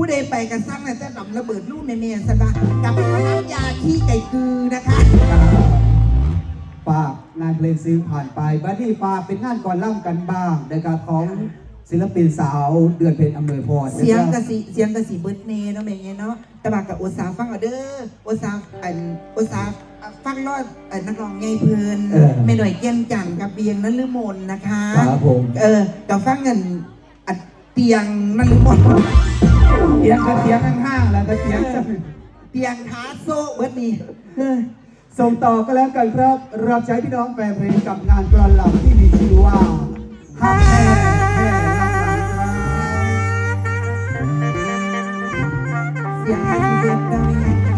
ผู้ใดไปกันสร้างแต่จะนำระเบิดลูกในเมียสบะกับน้ำยาขี้ไก่กือนะคะ ฝากงานเพลงซื้อผ่านไปบัดนี้ฝากเป็นงานก่อนล่ำกันบ้างนะครับของศิลปินสาวเดือนเพ็ญอำนวยพรเสียงนะคกะรับสีเสียงกะสีเบิร์ดเน่เนาะแม่เนาะแต่ว่ากับโอซาฟังเอาเด้อโอซาอันโอซาฟังรอดเอ่อนักร้องไงเพลินไม่หน่อยเกี้ยนจันทร์กับเบียงนั้นลือมนนะคะครับผมเออกับฟังเงินอัดเตียงนั่นลือมนเสียงก็เสียงข้างๆแล้วก็เสียงเตียงท้าโซ่เบิร์ดนี่ส่งต่อก็แล้วกันครับรับใช้พี่น้องแฟนเพลงกับงานกรอนลำที่มีชื่อว่าฮักแม่แม่รักหลานครับเสียงกะสีเบิร์ดได้เ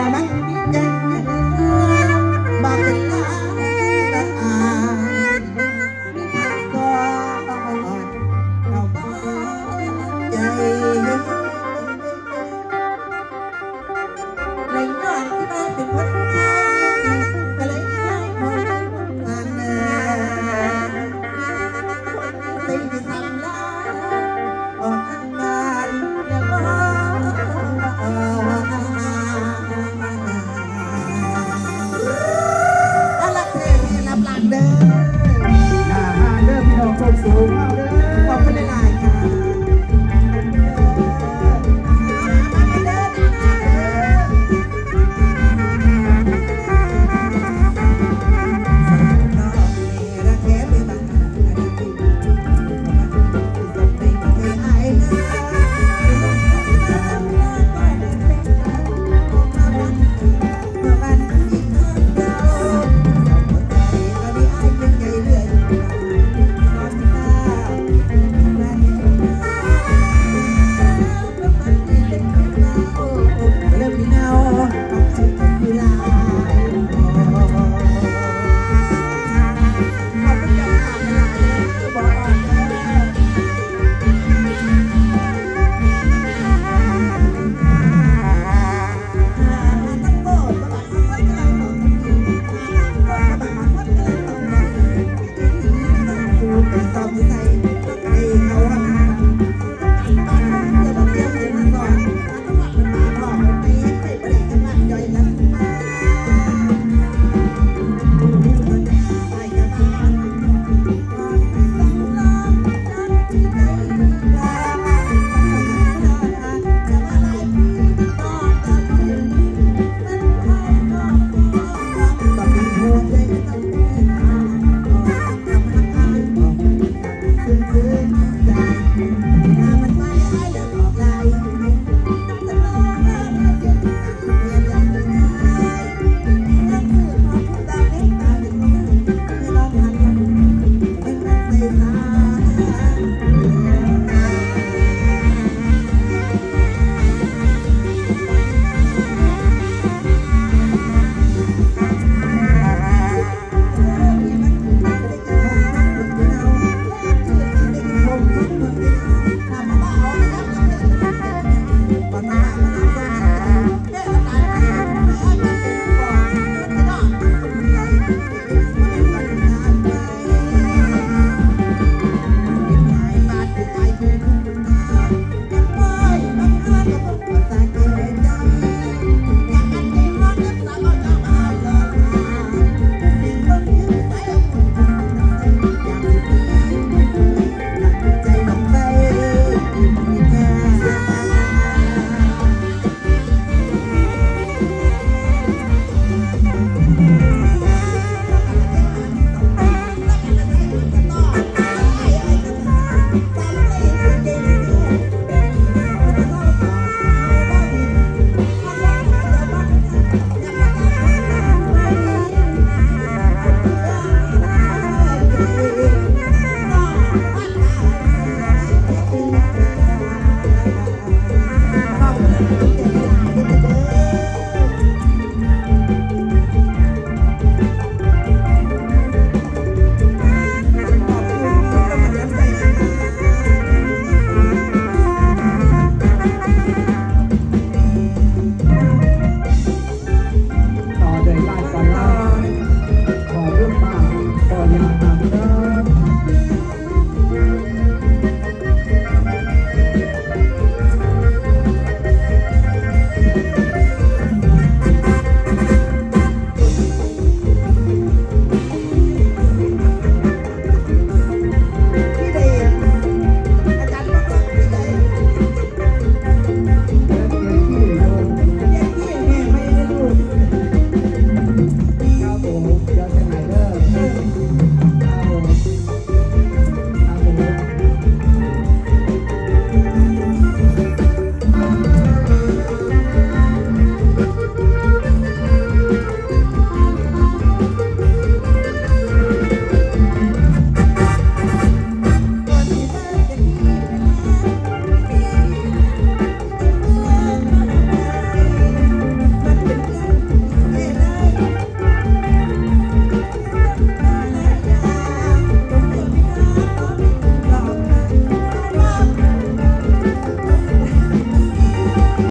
าย